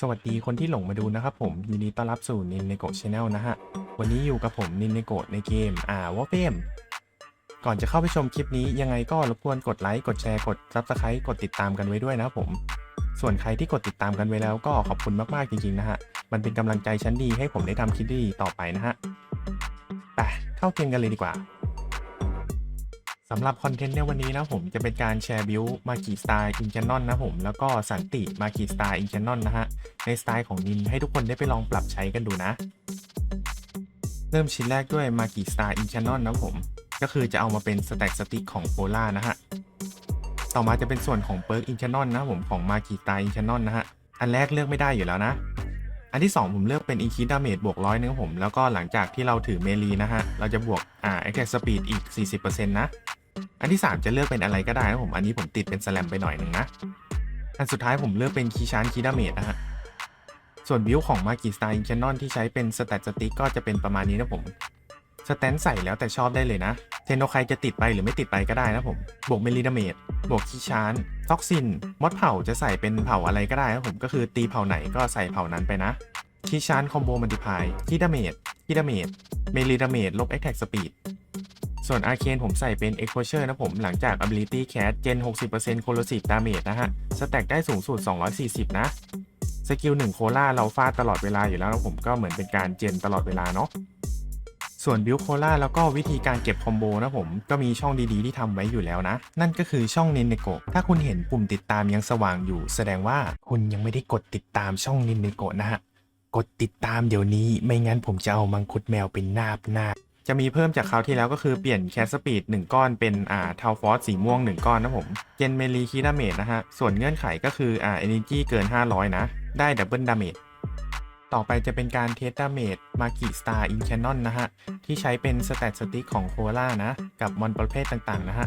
สวัสดีคนที่หลงมาดูนะครับผม ยินดีต้อนรับสู่นินเนโกชาแนลนะฮะ วันนี้อยู่กับผมนินเนโกในเกม อ่าวอเฟมก่อนจะเข้าไปชมคลิปนี้ยังไงก็รบกวนกดไลค์กดแชร์กด Subscribe กดติดตามกันไว้ด้วยนะครับผม ส่วนใครที่กดติดตามกันไว้แล้วก็ขอบคุณมากๆจริงๆนะฮะ มันเป็นกำลังใจชั้นดีให้ผมได้ทำคลิปดีต่อไปนะฮะไปเข้าเกมกันเลยดีกว่า สำหรับคอนเทนต์ในวันนี้นะผมจะเป็นการแชร์บิวมากีสไตล์อินแคนนอนนะผมแล้วก็สันติมากีสไตล์อินแคนนอนนะฮะ ในสไตล์ของนินให้ทุกคนได้ไปลองปรับใช้กันดูนะ เริ่มชิ้นแรกด้วยมากีสไตล์อินแคนนอนนะผม ก็คือจะเอามาเป็นสแต็กสติ๊กของโพล่านะฮะ ต่อมาจะเป็นส่วนของเปิร์กอินแคนนอนนะผมของมากีสไตล์อินแคนนอนนะฮะ อันแรกเลือกไม่ได้อยู่แล้วนะ อันที่ 2 ผมเลือกเป็น e ีคิดาเมจบวกร้อยนึงผมแล้วก็หลังจากที่เราถือเมลีนะฮะเราจะบวกอ่า attack speed อีก 40%นะ อันที่ 3 จะเลือกเป็นอะไรก็ได้นะผม อันนี้ผมติดเป็นสแลมไปหน่อยหนึ่งนะ อันสุดท้ายผมเลือกเป็นคีชานคีดาเมจนะฮะ ส่วนบิวของมากิสไตล์แคนนอนที่ใช้เป็นสแตตสติ๊กก็จะเป็นประมาณนี้นะผมสแตนใส่แล้วแต่ชอบได้เลยนะ เทนโนใครจะติดไปหรือไม่ติดไปก็ได้นะผม บวกเมลิดาเมจบวกคีชาน ท็อกซินมดเผาจะใส่เป็นเผาอะไรก็ได้นะผม ก็คือตีเผาไหนก็ใส่เผานั้นไปนะ คีชานคอมโบมัลติพายคีดาเมจคีดาเมจเมลิดาเมจลบ Attack Speed ส่ ส่วนอาร์เคนผมใส่เป็น Exposure นะผม หลังจาก Ability Cast Gen 60% Corrosive Damage นะฮะ สแต็กได้สูงสุด 240 นะ สกิล 1 โคล่าเราฟาดตลอดเวลาอยู่แล้วนะผมก็เหมือนเป็นการเจนตลอดเวลาเนาะส่วนบิวโคล่าแล้วก็วิธีการเก็บคอมโบนะผม ก็มีช่องดีๆ ที่ทำไว้อยู่แล้วนะ นั่นก็คือช่องนินเนโกถ้าคุณเห็นปุ่มติดตามยังสว่างอยู่ แสดงว่าคุณยังไม่ได้กดติดตามช่องนินเนโกนะฮะ กดติดตามเดี๋ยวนี้ไม่งั้นผมจะเอามังคุดแมวเป็นนาบหน้า จะมีเพิ่มจากคราวที่แล้วก็คือเปลี่ยนแคสสปีด1ก้อนเป็นอ่าทาวฟอสสีม่วง 1 ก้อนนะผม เจนเมลีคีดาเมจนะฮะ ส่วนเงื่อนไขก็คืออ่าเอเนจีเกิน 500 นะ ได้ดับเบิลดาเมจต่อไปจะเป็นการเทสดาเมจมากิสตาร์อินแคนนอนนะฮะ ที่ใช้เป็นสแตตสติ๊กของโคล่านะ กับมอนประเภทต่างๆนะฮะ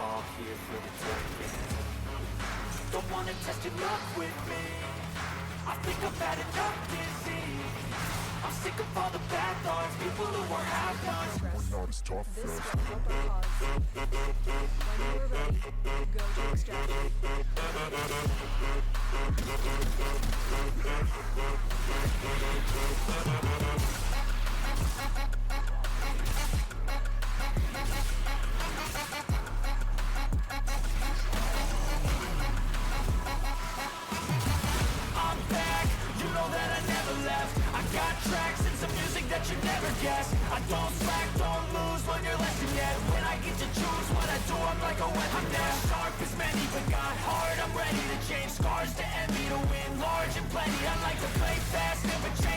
all here for the taking. Don't wanna test your luck with me. I think I've had enough disease. I'm sick of all the bad thoughts, people who are half-nots. not as tough This as When you're ready, go to. Guessed. I don't slack, don't lose, learn your lesson yet. When I get to choose what I do, I'm like a weapon. I'm not sharp as many, but got hard, I'm ready to change scars to envy, to win large and plenty. I like to play fast, never change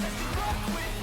Let's rock with you.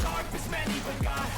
Sharp as many, but got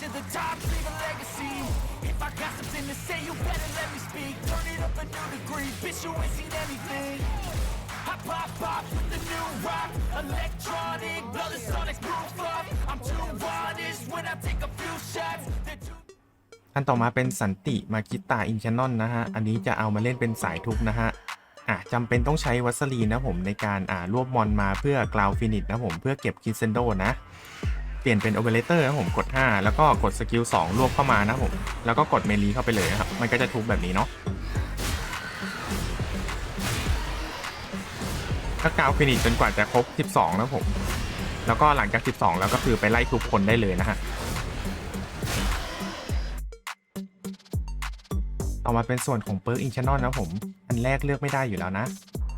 to the top, leave a legacy. If I got something to say, you better let me speak. Turn it up a new degree, bitch, you ain't seen anything. I pop pop with the new rock, electronic, blow the sonic proof up. I'm too honest when I take a few shots. อันต่อมาเป็นสันติมากิตาอินแคนอนนะฮะ อันนี้จะเอามาเล่นเป็นสายทุบนะฮะอะจำเป็นต้องใช้วัสลีนนะผมในการอ่ารวบมอนมาเพื่อกราวฟินิชนะผมเพื่อเก็บคิเซนโดนะ ปลี่ยนเป็นโอเปอเรเตอร์นะผมกด 5 แล้วก็กดสกิล2รวบเข้ามานะผมแล้วก็กดเมลีเข้าไปเลยนะครับมันก็จะทุบแบบนี้เนาะก็กาวฟินิชจนกว่าจะครบ 12 นะผม แล้วก็หลังจาก 12 แล้วก็คือไปไล่ทุบคนได้เลยนะฮะต่อมาเป็นส่วนของเปิร์กอินช n น l นะผม อันแรกเลือกไม่ได้อยู่แล้วนะ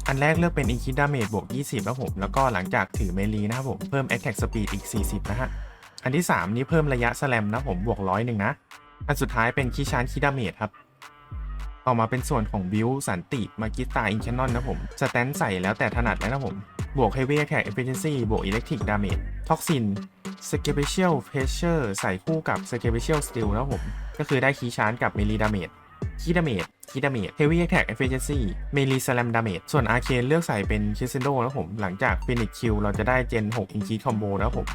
อันแรกเลือกเป็นอินคิดาเมจบวก 20นะผม แล้วก็หลังจากถือเมลีนะครับผม เพิ่ม Attack Speed อีก 40 นะฮะ อันที่ 3 นี้เพิ่มระยะสแลมนะผม บวกร้อยหนึ่งนะ อันสุดท้ายเป็นคิชานคิดาเมจครับ ต่อมาเป็นส่วนของบิวสันติมากิตาอินช n น l นะผมสแตนใส่แล้วแต่ถนัดเลยนะผม บวก Heavy Attack Efficiency บวก Electric Damage Toxin s c a p e c i a l Pressure ใส่คู่กับ s c a p e c i a l Steel นะผม ก็คือได้คีชานกับเมลีดาเมจคีดาเมจ คีดาเมจ Heavy Attack Efficiency เมลีสแลมดาเมจส่วนอาร์เคนเลือกใส่เป็นคิสเซนโดแล้วผม หลังจากฟินิชคิวเราจะได้เจน6อินคีคอมโบแล้วผม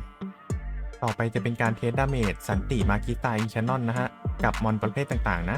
ต่อไปจะเป็นการเทสดาเมจสันติมากิตาอินชาน l นะฮะ กับมอนประเภทต่างๆนะ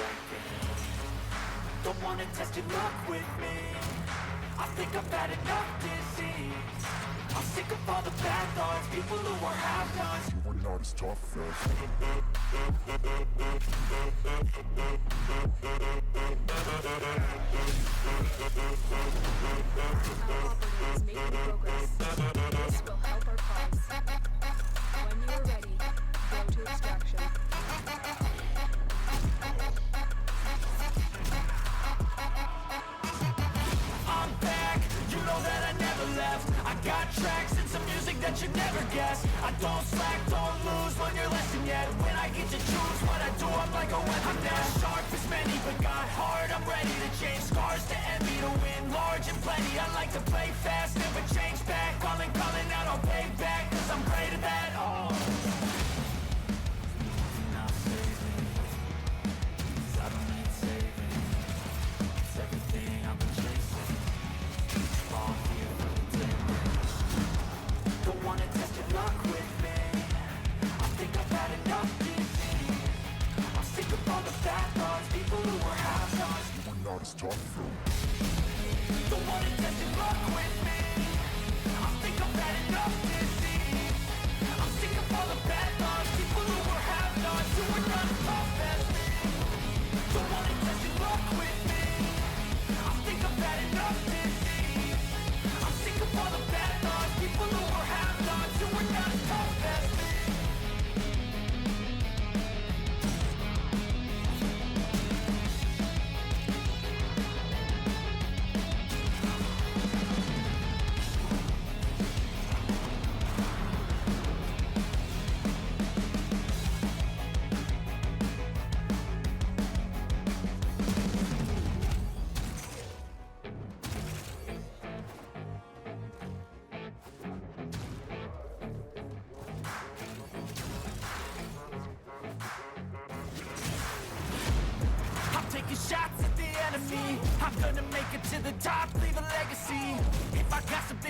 Don't wanna test your luck with me. I think I've had enough disease. I'm sick of all the bad thoughts, people who are half-nots. You are not as tough as Our making progress. This will help our cause. When you are ready, go to extraction. I got tracks and some music that you never guessed I don't slack, don't lose, learn your lesson yet. When I get to choose what I do, I'm like a weapon I'm not sharp as many, but got hard. I'm ready to change. Scars to envy To win large and plenty. I like to play fast, Talk Through. The one who doesn't with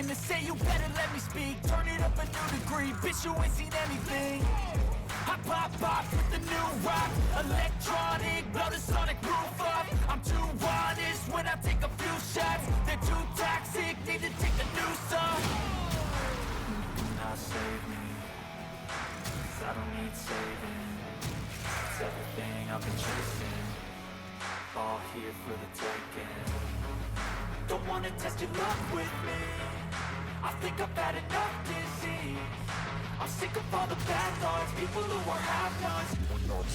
Something to say, you better let me speak. Turn it up a new degree, bitch, you ain't seen anything. I pop off with the new rock, electronic, blow the sonic roof up. I'm too honest when I take a few shots. They're too toxic, need to take the noose off. Now save me, cause I don't need saving. It's everything I've been chasing all here for the taking. Don't wanna test your luck with me. I think I've had enough disease. I'm sick of all the bad thoughts, people who are half-nots. are not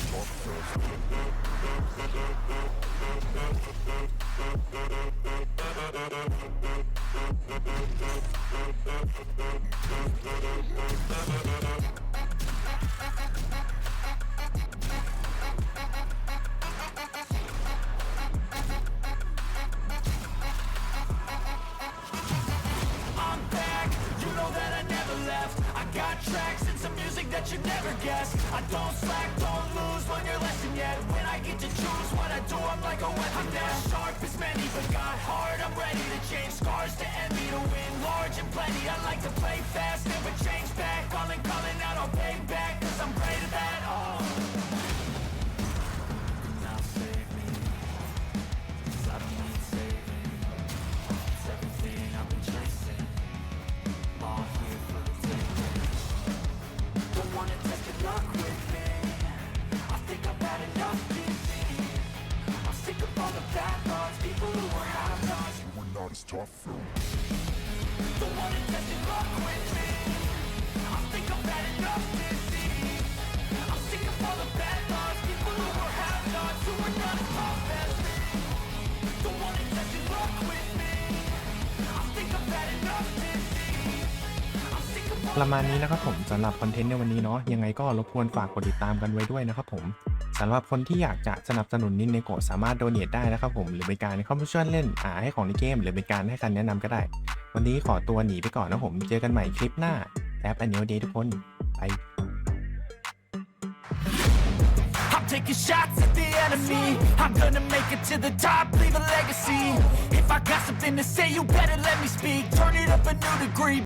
got tracks and some music that you never guessed. I don't slack, don't lose, learn your lesson yet. When I get to choose what I do, I'm like a weapon. I'm not sharp as many, but got hard. I'm ready to change scars to envy, to win large and plenty. I like to play fast, never change back. Calling, calling are not as tough as Don't wanna test your luck with me. I think I've had enough disease. I'm sick of all the bad thoughts, people who are half-nots, who are not as tough as me. Don't wanna test your luck with me. I think I've had enough disease. I'm sick of all ประมาณนี้นะครับผมสำหรับคอนเทนต์ในวันนี้เนาะยังไงก็รบกวนฝากกดติดตามกันไว้ด้วยนะครับผม สำหรับคนที่อยากจะสนับสนุนนินเนโกะสามารถโดเน a ได้นะครับผม หรือเป็นการเข้ามาช่วยเล่นอาให้ของในเกม หรือเป็นการให้การแนะนำก็ได้ วันนี้ขอตัวหนีไปก่อนนะผม เจอกันใหม่คลิปหน้าแอปอันเน d เดย์ทุกคนไป taking shots at the enemy. I'm gonna make it to the top, leave a legacy. If I got something to say, you better let me speak. Turn it up a new degree.